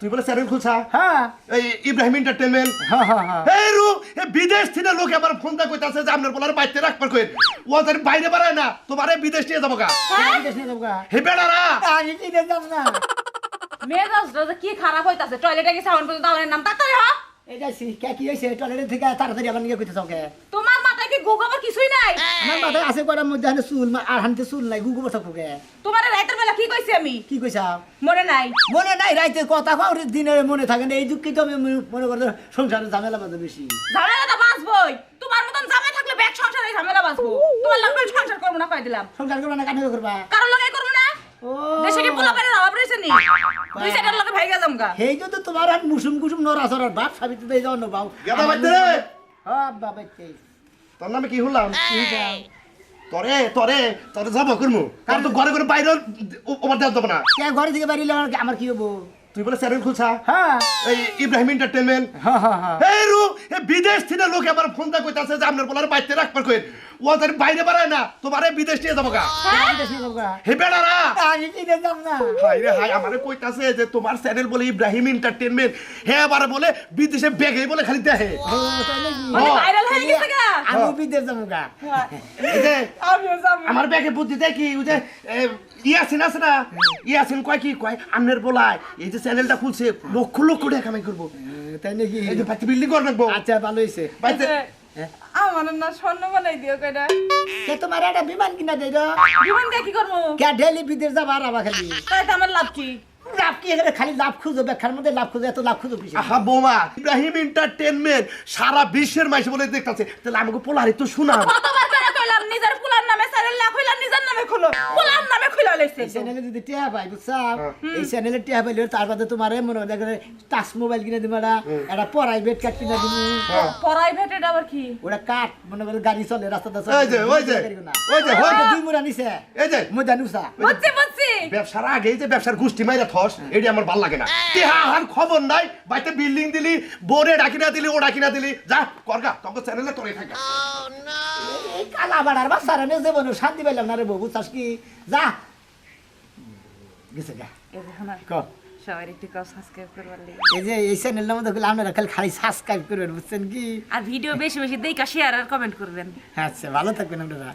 তুই বলে চ্যানেল খুলছা? হ্যাঁ। এই ইব্রাহিম এন্টারটেনমেন্ট হ্যাঁ হ্যাঁ হ্যাঁ। এই রু এ বিদেশ থেকে লোক আবার ফোন দা কইতাছে যে আপনার বলার বাইতে রাখবার কই। ও তার বাইরে বাড়ায় না তোমারে বিদেশ নিয়ে যাব গা। বিদেশ নিয়ে যাব গা। হে বেড়ারা! আমি বিদেশ যাব না? মেজাজটা যে কি খারাপ হইতাছে? টয়লেটে গেছে এখন পর্যন্ত আমার নাম তাড়াতাড়ি হ। এটা শিক্ষা কি হয়েছে টয়লেটের থেকে তাড়াতাড়ি আবার নিয়ে কইতে চকে তোমার মাথায় কি গোগোবার নাই? আমার মাথায় আছে কটার মধ্যে হানে চুল আর হানতে চুল নাই গুগু বসা পোকে তোমার রাতের বেলা কি কইছি আমি? কি কইছা? মনে নাই। মনে নাই রাইতে কথা কও দিনে মনে থাকে না এই দুঃখিত আমি মনে- মনে করতে সংসারে ঝামেলা বাজে বেশি। ঝামেলা তো বাঁচবই তোমার মতন জামাই থাকলে ব্যাগ সংসারে ঝামেলা বাঁচবো তোমার লাগবে সংসার করব না কই দিলাম। সংসার করবা না কানে করবা? কারোর লগে করব না? দেশে কি পোলা পেরে অভাব রয়েছে নি? দুই সাইডের লগে ভাইগা যামগা। সেই তো তোমার আর মুসুম কুসুম নড়া বাপ সাবিত দেই যাও নবাও গেদা বাইতে রে! হ্যাঁ বাবা তোর নামে কি হলাম? তরে তরে তরে যাব করমু কারণ তো ঘরে ঘরে বাইরে ওভার দেওয়া যাব না। কে ঘরে থেকে বাড়ি আমার আমার কি হব? তুই বলে চ্যানেল খুলছা? হ্যাঁ। এই ইব্রাহিম এন্টারটেনমেন্ট হ্যাঁ হ্যাঁ হ্যাঁ। এই রু এ বিদেশ থেকে লোক আবার ফোন দা কইতাছে যে আপনার বলার বাইতে রাখবার কই ও তার বাইরে বাড়ায় না তোমারে বিদেশ নিয়ে যাব গা। বিদেশ নিয়ে যাব গা। হে বেড়ারা আমি বিদেশ যাব না। হাই রে হাই আমারে কইতাছে যে তোমার চ্যানেল বলে ইব্রাহিম এন্টারটেনমেন্ট হে আবার বলে বিদেশে বেগে বলে খালি দেখে ও, তাই নাকি? মানে হ্যাঁ। ভাইরাল হয়ে গেছে আমি বিদেশ যাব গা। এই যে আমিও যাব। আমার ব্যাগে বুদ্ধি দেয় কি ওই যে এ, ইয়াসিন আছে না? ইয়াসিন কয় কি? কয় আমনের বলায় এই যে চ্যানেলটা খুলছে লক্ষ লক্ষ টাকা কামাই করব। তাই নাকি? এই যে বাচ্চা বিল্ডিং করে রাখব। আচ্ছা ভালো হয়েছে বাইতে আমার না স্বর্ণ বানাই দিও কয়টা? কে তোমার একটা বিমান কিনা দেই জীবন কি করব? কে ডেলি বিদেশ যাবা আর আবার খালি? তাই তো আমার লাভ কি? লাভ কি? এখানে খালি লাভ খুঁজো ব্যাখ্যার মধ্যে লাভ খুঁজো এত লাভ খুঁজো আহা বোমা ইব্রাহিম এন্টারটেনমেন্ট সারা বিশ্বের মাইসে বলে দেখতাছে। তাহলে আমাকে পোলারি তো শোনাম কতবার করে কইলাম নিজের ফুলার নামে চ্যানেল না কইলাম নিজের নামে খুলো। ফুলার নামে খুলে লইছে। এই চ্যানেলে যদি টিয়া পাই বুঝছা? এই চ্যানেলে টিয়া পাইলে তার বাদে তোমার মনে হয় দেখে টাচ মোবাইল কিনে দিবা না একটা প্রাইভেট কার্ড কিনে দিবি। প্রাইভেট এটা আবার কি? ওটা কাঠ মনে করে গাড়ি চলে রাস্তাতে ওই যে ওই যে ওই যে। ওই যে দুই মুড়া নিছে। এই যে। মজা নুসা। বুঝছি। ব্যবসার আগে যে ব্যবসার গোষ্ঠী মাইরা থস এটি আমার ভালো লাগে না। আর খবর নাই বাইতে বিল্ডিং দিলি বোরে ডাকিনা দিলি ও ডাকিনা দিলি। যা করগা তোকে চ্যানেলে তোরে থাকা। কালা বাড়ার বাচ্চারা নিয়ে যাব না, শান্তি পাইলাম না রে বউ বুঝছাস কি? যা। গেছে গা। ক? সবাই একটু কাউ সাবস্ক্রাইব করবার লাগে। এই যে এই চ্যানেলটার মধ্যে খুলে আপনারা খালি খালি সাবস্ক্রাইব করবেন বুঝছেন কি? আর ভিডিও বেশি বেশি দেখা শেয়ার আর কমেন্ট করবেন। আচ্ছা ভালো থাকবেন আপনারা।